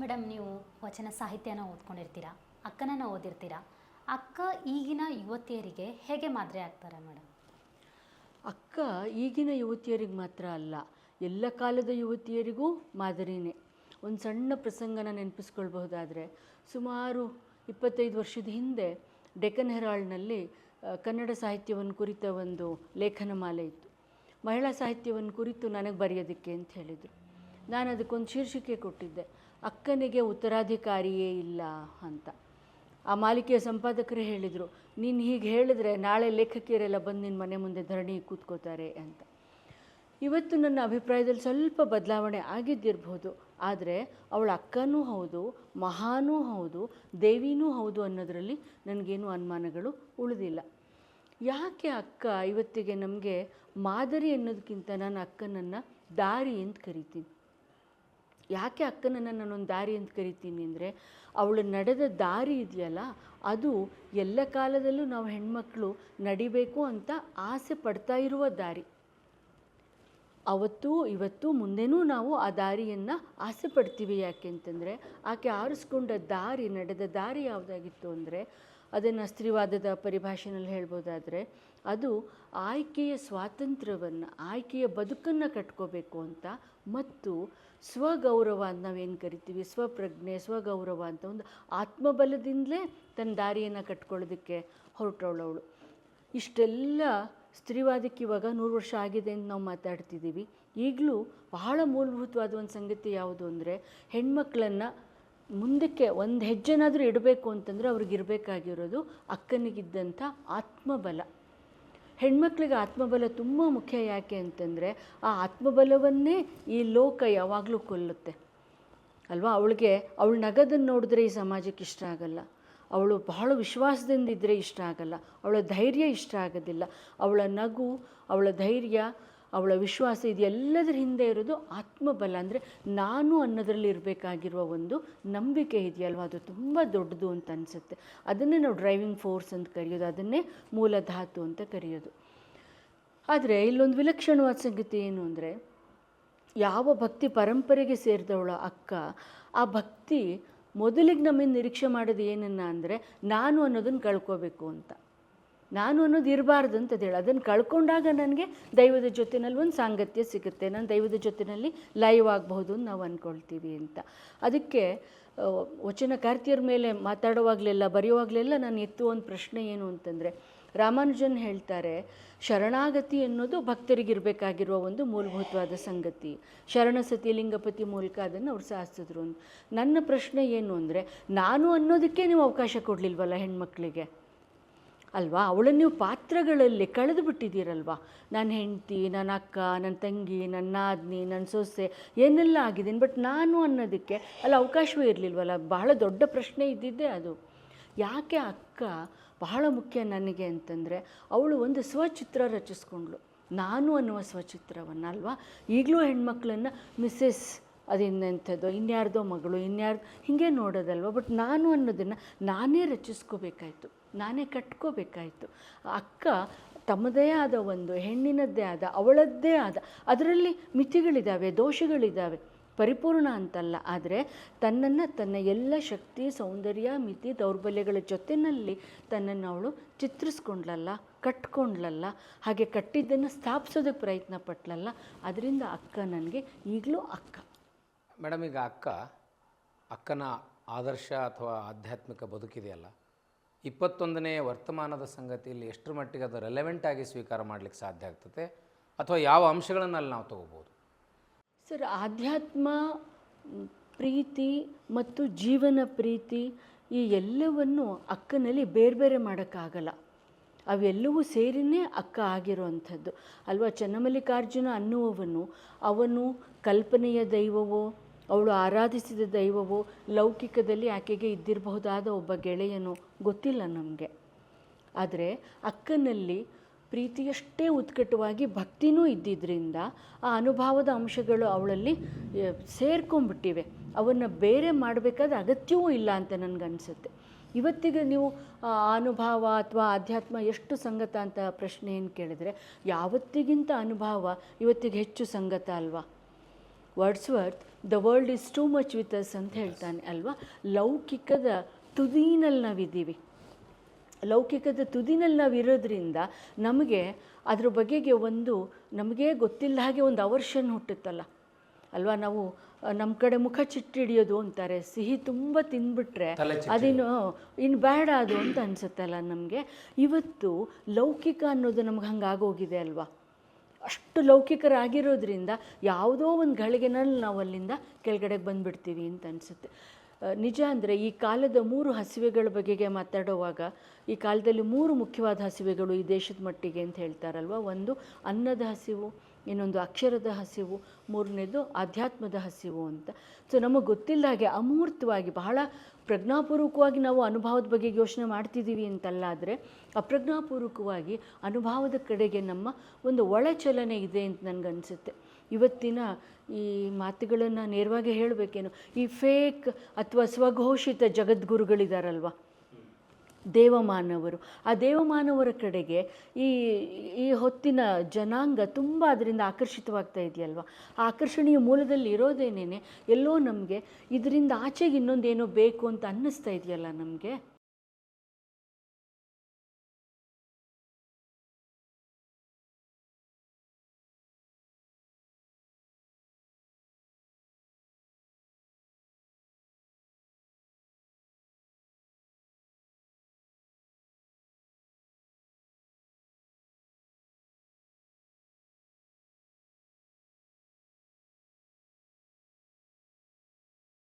Madam, ನೀವು ವಚನ ಸಾಹಿತ್ಯನ ಓದ್ಕೊಂಡಿರ್ತೀರಾ? ಅಕ್ಕನನ್ನು ಓದಿರ್ತೀರಾ? ಅಕ್ಕ ಈಗಿನ ಯುವತಿಯರಿಗೆ ಹೇಗೆ ಮಾದರಿ ಆಗ್ತಾರೆ ಮೇಡಮ್? ಅಕ್ಕ ಈಗಿನ ಯುವತಿಯರಿಗೆ ಮಾತ್ರ ಅಲ್ಲ, ಎಲ್ಲ ಕಾಲದ ಯುವತಿಯರಿಗೂ ಮಾದರಿನೇ. ಒಂದು ಸಣ್ಣ ಪ್ರಸಂಗನ ನೆನಪಿಸ್ಕೊಳ್ಬಹುದಾದರೆ, ಸುಮಾರು ಇಪ್ಪತ್ತೈದು ವರ್ಷದ ಹಿಂದೆ ಡೆಕ್ಕನ್ ಹೆರಾಲ್ಡ್ನಲ್ಲಿ ಕನ್ನಡ ಸಾಹಿತ್ಯವನ್ನು ಕುರಿತ ಒಂದು ಲೇಖನ ಮಾಲೆ ಇತ್ತು. ಮಹಿಳಾ ಸಾಹಿತ್ಯವನ್ನು ಕುರಿತು ನನಗೆ ಬರೆಯೋದಕ್ಕೆ ಅಂತ ಹೇಳಿದರು. ನಾನು ಅದಕ್ಕೊಂದು ಶೀರ್ಷಿಕೆ ಕೊಟ್ಟಿದ್ದೆ. ಅಕ್ಕನಿಗೆ ಉತ್ತರಾಧಿಕಾರಿಯೇ ಇಲ್ಲ ಅಂತ. ಆ ಮಾಲಿಕೆಯ ಸಂಪಾದಕರೇ ಹೇಳಿದರು, ನೀನು ಹೀಗೆ ಹೇಳಿದ್ರೆ ನಾಳೆ ಲೇಖಕಿಯರೆಲ್ಲ ಬಂದು ನಿನ್ನ ಮನೆ ಮುಂದೆ ಧರಣಿ ಕೂತ್ಕೋತಾರೆ ಅಂತ. ಇವತ್ತು ನನ್ನ ಅಭಿಪ್ರಾಯದಲ್ಲಿ ಸ್ವಲ್ಪ ಬದಲಾವಣೆ ಆಗಿದ್ದಿರಬಹುದು ಆದರೆ ಅವಳ ಅಕ್ಕನೂ ಹೌದು, ಮಹಾನೂ ಹೌದು, ದೇವಿನೂ ಹೌದು ಅನ್ನೋದರಲ್ಲಿ ನನಗೇನು ಅನುಮಾನಗಳು ಉಳಿದಿಲ್ಲ. ಯಾಕೆ ಅಕ್ಕ ಇವತ್ತಿಗೆ ನಮಗೆ ಮಾದರಿ ಅನ್ನೋದಕ್ಕಿಂತ ನಾನು ಅಕ್ಕನನ್ನು ದಾರಿ ಅಂತ ಕರಿತೀನಿ? ಯಾಕೆ ಅಕ್ಕನನ್ನು ನಾನೊಂದು ದಾರಿ ಅಂತ ಕರಿತೀನಿ ಅಂದರೆ, ಅವಳು ನಡೆದ ದಾರಿ ಇದೆಯಲ್ಲ, ಅದು ಎಲ್ಲ ಕಾಲದಲ್ಲೂ ನಾವು ಹೆಣ್ಮಕ್ಳು ನಡಿಬೇಕು ಅಂತ ಆಸೆ ಪಡ್ತಾ ಇರುವ ದಾರಿ. ಅವತ್ತು ಇವತ್ತು ಮುಂದೆನೂ ನಾವು ಆ ದಾರಿಯನ್ನು ಆಸೆ ಪಡ್ತೀವಿ ಯಾಕೆ ಅಂತಂದರೆ, ಆಕೆ ಆರಿಸ್ಕೊಂಡ ದಾರಿ, ನಡೆದ ದಾರಿ ಯಾವುದಾಗಿತ್ತು ಅಂದರೆ, ಅದನ್ನು ಸ್ತ್ರೀವಾದದ ಪರಿಭಾಷೆನಲ್ಲಿ ಹೇಳ್ಬೋದಾದರೆ, ಅದು ಆಯ್ಕೆಯ ಸ್ವಾತಂತ್ರ್ಯವನ್ನು, ಆಯ್ಕೆಯ ಬದುಕನ್ನು ಕಟ್ಕೋಬೇಕು ಅಂತ ಮತ್ತು ಸ್ವಗೌರವ ಅಂತ ನಾವೇನು ಕರಿತೀವಿ? ಸ್ವಪ್ರಜ್ಞೆ, ಸ್ವಗೌರವ ಅಂತ ಒಂದು ಆತ್ಮಬಲದಿಂದಲೇ ತನ್ನ ದಾರಿಯನ್ನು ಕಟ್ಕೊಳ್ಳೋದಕ್ಕೆ ಹೊರಟವಳವಳು. ಇಷ್ಟೆಲ್ಲ ಸ್ತ್ರೀವಾದಕ್ಕೆ ಇವಾಗ ನೂರು ವರ್ಷ ಆಗಿದೆ ಅಂತ ನಾವು ಮಾತಾಡ್ತಿದ್ದೀವಿ. ಈಗಲೂ ಬಹಳ ಮೂಲಭೂತವಾದ ಒಂದು ಸಂಗತಿ ಯಾವುದು ಅಂದರೆ ಹೆಣ್ಮಕ್ಳನ್ನು ಮುಂದಕ್ಕೆ ಒಂದು ಹೆಜ್ಜೆನಾದರೂ ಇಡಬೇಕು ಅಂತಂದರೆ ಅವ್ರಿಗಿರಬೇಕಾಗಿರೋದು ಅಕ್ಕನಿಗಿದ್ದಂಥ ಆತ್ಮಬಲ. ಹೆಣ್ಮಕ್ಳಿಗೆ ಆತ್ಮಬಲ ತುಂಬ ಮುಖ್ಯ ಯಾಕೆ ಅಂತಂದರೆ ಆ ಆತ್ಮಬಲವನ್ನೇ ಈ ಲೋಕ ಯಾವಾಗಲೂ ಕೊಲ್ಲುತ್ತೆ. ಅಲ್ವಾ? ಅವಳಿಗೆ, ಅವಳು ನಗದನ್ನು ನೋಡಿದ್ರೆ ಈ ಸಮಾಜಕ್ಕೆ ಇಷ್ಟ ಆಗಲ್ಲ. ಅವಳು ಬಹಳ ವಿಶ್ವಾಸದಿಂದ ಇದ್ದರೆ ಇಷ್ಟ ಆಗಲ್ಲ. ಅವಳ ಧೈರ್ಯ ಇಷ್ಟ ಆಗೋದಿಲ್ಲ. ಅವಳ ನಗು, ಅವಳ ಧೈರ್ಯ ಅವಳ ವಿಶ್ವಾಸ ಇದೆಲ್ಲದರ ಹಿಂದೆ ಇರೋದು ಆತ್ಮಬಲ. ಅಂದರೆ ನಾನು ಅನ್ನೋದರಲ್ಲಿ ಇರಬೇಕಾಗಿರುವ ಒಂದು ನಂಬಿಕೆ ಇದೆಯಲ್ವ? ಅದು ತುಂಬ ದೊಡ್ಡದು ಅಂತ ಅನಿಸುತ್ತೆ. ಅದನ್ನೇ ನಾವು ಡ್ರೈವಿಂಗ್ ಫೋರ್ಸ್ ಅಂತ ಕರೆಯೋದು. ಅದನ್ನೇ ಮೂಲಧಾತು ಅಂತ ಕರೆಯೋದು. ಆದರೆ ಇಲ್ಲೊಂದು ವಿಲಕ್ಷಣವಾದ ಸಂಗತಿ ಏನು ಅಂದರೆ, ಯಾವ ಭಕ್ತಿ ಪರಂಪರೆಗೆ ಸೇರಿದವಳ ಅಕ್ಕ, ಆ ಭಕ್ತಿ ಮೊದಲಿಗೆ ನಮ್ಮಿಂದ ನಿರೀಕ್ಷೆ ಮಾಡೋದು ಏನನ್ನ ಅಂದರೆ, ನಾನು ಅನ್ನೋದನ್ನು ಕಳ್ಕೋಬೇಕು ಅಂತ. ನಾನು ಅನ್ನೋದು ಇರಬಾರ್ದು ಅಂತ ಹೇಳಿ. ಅದನ್ನು ಕಳ್ಕೊಂಡಾಗ ನನಗೆ ದೈವದ ಜೊತೆನಲ್ಲಿ ಒಂದು ಸಾಂಗತ್ಯ ಸಿಗುತ್ತೆ. ನಾನು ದೈವದ ಜೊತೆಯಲ್ಲಿ ಲೈವ್ ಆಗಬಹುದು ಅಂತ ನಾವು ಅಂದ್ಕೊಳ್ತೀವಿ ಅಂತ. ಅದಕ್ಕೆ ವಚನಕಾರ್ತಿಯರ ಮೇಲೆ ಮಾತಾಡುವಾಗಲೆಲ್ಲ, ಬರೆಯುವಾಗಲೆಲ್ಲ ನಾನು ಎತ್ತುವ ಒಂದು ಪ್ರಶ್ನೆ ಏನು ಅಂತಂದರೆ, ರಾಮಾನುಜನ್ ಹೇಳ್ತಾರೆ, ಶರಣಾಗತಿ ಅನ್ನೋದು ಭಕ್ತರಿಗಿರಬೇಕಾಗಿರುವ ಒಂದು ಮೂಲಭೂತವಾದ ಸಂಗತಿ. ಶರಣಸತಿ ಲಿಂಗಪತಿ ಮೂಲಕ ಅದನ್ನು ಅವ್ರು ಸಾಧಿಸಿದ್ರು ನನ್ನ ಪ್ರಶ್ನೆ ಏನು ಅಂದರೆ, ನಾನು ಅನ್ನೋದಕ್ಕೆ ನೀವು ಅವಕಾಶ ಕೊಡಲಿಲ್ವಲ್ಲ ಹೆಣ್ಮಕ್ಳಿಗೆ? ಅಲ್ವಾ? ಅವಳನ್ನು ನೀವು ಪಾತ್ರಗಳಲ್ಲಿ ಕಳೆದು ಬಿಟ್ಟಿದ್ದೀರಲ್ವಾ ನನ್ನ ಹೆಂಡತಿ ನನ್ನ ಅಕ್ಕ ನನ್ನ ತಂಗಿ ನನ್ನ ನಾದ್ನಿ ನನ್ನ ಸೊಸೆ ಏನೆಲ್ಲ ಆಗಿದ್ದೀನಿ ಬಟ್ ನಾನು ಅನ್ನೋದಕ್ಕೆ ಅಲ್ಲಿ ಅವಕಾಶವೇ ಇರಲಿಲ್ವಲ್ಲ? ಬಹಳ ದೊಡ್ಡ ಪ್ರಶ್ನೆ ಇದ್ದಿದ್ದೆ ಅದು. ಯಾಕೆ ಅಕ್ಕ ಬಹಳ ಮುಖ್ಯ ನನಗೆ ಅಂತಂದರೆ ಅವಳು ಒಂದು ಸ್ವಚಿತ್ರ ರಚಿಸ್ಕೊಂಡ್ಳು. ನಾನು ಅನ್ನುವ ಸ್ವಚಿತ್ರವನ್ನು, ಅಲ್ವಾ? ಈಗಲೂ ಹೆಣ್ಮಕ್ಳನ್ನು ಮಿಸ್ಸೆಸ್ ಅದಿನ್ನೆಂಥದ್ದು ಇನ್ಯಾರ್ದೋ ಮಗಳು, ಇನ್ಯಾರ್ದು, ಹೀಗೆ ನೋಡೋದಲ್ವ? ಬಟ್ ನಾನು ಅನ್ನೋದನ್ನು ನಾನೇ ರಚಿಸ್ಕೋಬೇಕಾಯ್ತು. ನಾನೇ ಕಟ್ಕೋಬೇಕಾಯಿತು. ಅಕ್ಕ ತಮ್ಮದೇ ಆದ ಒಂದು, ಹೆಣ್ಣಿನದ್ದೇ ಆದ, ಅವಳದ್ದೇ ಆದ, ಅದರಲ್ಲಿ ಮಿತಿಗಳಿದ್ದಾವೆ ದೋಷಗಳಿದ್ದಾವೆ ಪರಿಪೂರ್ಣ ಅಂತಲ್ಲ, ಆದರೆ ತನ್ನನ್ನು ತನ್ನ ಎಲ್ಲ ಶಕ್ತಿ, ಸೌಂದರ್ಯ, ಮಿತಿ, ದೌರ್ಬಲ್ಯಗಳ ಜೊತೆಯಲ್ಲಿ ತನ್ನನ್ನು ಅವಳು ಚಿತ್ರಿಸ್ಕೊಂಡ್ಲಲ್ಲ, ಕಟ್ಕೊಂಡ್ಲಲ್ಲ, ಹಾಗೆ ಕಟ್ಟಿದ್ದನ್ನು ಸ್ಥಾಪಿಸೋದಕ್ಕೆ ಪ್ರಯತ್ನ ಪಟ್ಲಲ್ಲ, ಅದರಿಂದ ಅಕ್ಕ ನನಗೆ ಈಗಲೂ ಅಕ್ಕ. ಮೇಡಮ್, ಈಗ ಅಕ್ಕ, ಅಕ್ಕನ ಆದರ್ಶ ಅಥವಾ ಆಧ್ಯಾತ್ಮಿಕ ಬದುಕಿದೆಯಲ್ಲ ಇಪ್ಪತ್ತೊಂದನೇ ವರ್ತಮಾನದ ಸಂಗತಿಯಲ್ಲಿ ಎಷ್ಟರ ಮಟ್ಟಿಗೆ ಅದು ರೆಲೆವೆಂಟ್ ಆಗಿ ಸ್ವೀಕಾರ ಮಾಡಲಿಕ್ಕೆ ಸಾಧ್ಯ ಆಗ್ತದೆ? ಅಥವಾ ಯಾವ ಅಂಶಗಳನ್ನು ಅಲ್ಲಿ ನಾವು ತಗೋಬೋದು? ಸರ್, ಆಧ್ಯಾತ್ಮ, ಪ್ರೀತಿ ಮತ್ತು ಜೀವನ ಪ್ರೀತಿ ಈ ಎಲ್ಲವನ್ನು ಅಕ್ಕನಲ್ಲಿ ಬೇರೆ ಬೇರೆ ಮಾಡೋಕ್ಕಾಗಲ್ಲ. ಅವೆಲ್ಲವೂ ಸೇರಿನೇ ಅಕ್ಕ ಆಗಿರುವಂಥದ್ದು. ಅಲ್ವಾ? ಚನ್ನಮಲ್ಲಿಕಾರ್ಜುನ ಅನ್ನುವವನು ಅವನು ಕಲ್ಪನೆಯ ದೈವವೋ ಅವಳು ಆರಾಧಿಸಿದ ದೈವವು ಲೌಕಿಕದಲ್ಲಿ ಆಕೆಗೆ ಇದ್ದಿರಬಹುದಾದ ಒಬ್ಬ ಗೆಳೆಯನು ಗೊತ್ತಿಲ್ಲ ನಮಗೆ. ಆದರೆ ಅಕ್ಕನಲ್ಲಿ ಪ್ರೀತಿಯಷ್ಟೇ ಉತ್ಕಟವಾಗಿ ಭಕ್ತಿನೂ ಇದ್ದಿದ್ದರಿಂದ ಆ ಅನುಭವದ ಅಂಶಗಳು ಅವಳಲ್ಲಿ ಸೇರ್ಕೊಂಡ್ಬಿಟ್ಟಿವೆ. ಅವನ್ನು ಬೇರೆ ಮಾಡಬೇಕಾದ ಅಗತ್ಯವೂ ಇಲ್ಲ ಅಂತ ನನಗನ್ಸುತ್ತೆ. ಇವತ್ತಿಗೆ ನೀವು ಅನುಭವ ಅಥವಾ ಆಧ್ಯಾತ್ಮ ಎಷ್ಟು ಸಂಗತ ಅಂತ ಪ್ರಶ್ನೆ ಏನು ಕೇಳಿದರೆ, ಯಾವತ್ತಿಗಿಂತ ಅನುಭವ ಇವತ್ತಿಗೆ ಹೆಚ್ಚು ಸಂಗತ ಅಲ್ವಾ? Wordsworth the world is too much with us ಅಂತ ಹೇಳ್ತಾನೆ ಅಲ್ವಾ? ಲೌಕಿಕದ ತುದಿನಲ್ಲಿ ನಾವಿದ್ದೀವಿ. ಲೌಕಿಕದ ತುದಿನಲ್ಲಿ ನಾವು ಇರೋದ್ರಿಂದ ನಮಗೆ ಅದ್ರ ಬಗೆಗೆ ಒಂದು ನಮಗೆ ಗೊತ್ತಿಲ್ಲ ಹಾಗೆ ಒಂದು ಅವರ್ಷನ್ ಹುಟ್ಟುತ್ತಲ್ಲ. ಅಲ್ವಾ? ನಾವು ನಮ್ಮ ಕಡೆ ಮುಖ ಚಿಟ್ಟಿಡಿಯೋದು ಅಂತಾರೆ ಸಿಹಿ ತುಂಬ ತಿಂದ್ಬಿಟ್ರೆ ಅದಿನ್ನು ಅದೇನು ಇನ್ನು ಬೇಡ ಅದು ಅಂತ ಅನಿಸುತ್ತಲ್ಲ ನಮಗೆ. ಇವತ್ತು ಲೌಕಿಕ ಅನ್ನೋದು ನಮ್ಗೆ ಹಂಗಾಗೋಗಿದೆ ಅಲ್ವಾ? ಅಷ್ಟು ಲೌಕಿಕರಾಗಿರೋದ್ರಿಂದ ಯಾವುದೋ ಒಂದು ಗಳಿಗೆನಲ್ಲಿ ನಾವು ಅಲ್ಲಿಂದ ಕೆಳಗಡೆಗೆ ಬಂದುಬಿಡ್ತೀವಿ ಅಂತ ಅನಿಸುತ್ತೆ. ನಿಜ ಅಂದರೆ ಈ ಕಾಲದ ಮೂರು ಹಸಿವೆಗಳ ಬಗೆಗೆ ಮಾತಾಡುವಾಗ ಈ ಕಾಲದಲ್ಲಿ ಮೂರು ಮುಖ್ಯವಾದ ಹಸಿವೆಗಳು ಈ ದೇಶದ ಮಟ್ಟಿಗೆ ಅಂತ ಹೇಳ್ತಾರಲ್ವ? ಒಂದು ಅನ್ನದ ಹಸಿವು, ಇನ್ನೊಂದು ಅಕ್ಷರದ ಹಸಿವು, ಮೂರನೇದು ಆಧ್ಯಾತ್ಮದ ಹಸಿವು ಅಂತ. ಸೊ ನಮಗೆ ಗೊತ್ತಿಲ್ಲ ಹಾಗೆ ಅಮೂರ್ತವಾಗಿ, ಬಹಳ ಪ್ರಜ್ಞಾಪೂರ್ವಕವಾಗಿ ನಾವು ಅನುಭವದ ಬಗ್ಗೆ ಯೋಚನೆ ಮಾಡ್ತಿದ್ದೀವಿ ಅಂತಲ್ಲ ಆದರೆ ಅಪ್ರಜ್ಞಾಪೂರ್ವಕವಾಗಿ ಅನುಭವದ ಕಡೆಗೆ ನಮ್ಮ ಒಂದು ಒಳಚಲನೆ ಇದೆ ಅಂತ ನನಗನ್ಸುತ್ತೆ. ಇವತ್ತಿನ ಈ ಮಾತುಗಳನ್ನು ನೇರವಾಗಿ ಹೇಳಬೇಕೇನು? ಈ ಫೇಕ್ ಅಥವಾ ಸ್ವಘೋಷಿತ ಜಗದ್ಗುರುಗಳಿದಾರಲ್ವ? ದೇವಮಾನವರು. ಆ ದೇವಮಾನವರ ಕಡೆಗೆ ಈ ಈ ಹೊತ್ತಿನ ಜನಾಂಗ ತುಂಬ ಅದರಿಂದ ಆಕರ್ಷಿತವಾಗ್ತಾ ಇದೆಯಲ್ವ? ಆ ಆಕರ್ಷಣೀಯ ಮೂಲದಲ್ಲಿ ಇರೋದೇನೇನೆ? ಎಲ್ಲೋ ನಮಗೆ ಇದರಿಂದ ಆಚೆಗೆ ಇನ್ನೊಂದೇನೋ ಬೇಕು ಅಂತ ಅನ್ನಿಸ್ತಾ ಇದೆಯಲ್ಲ ನಮಗೆ?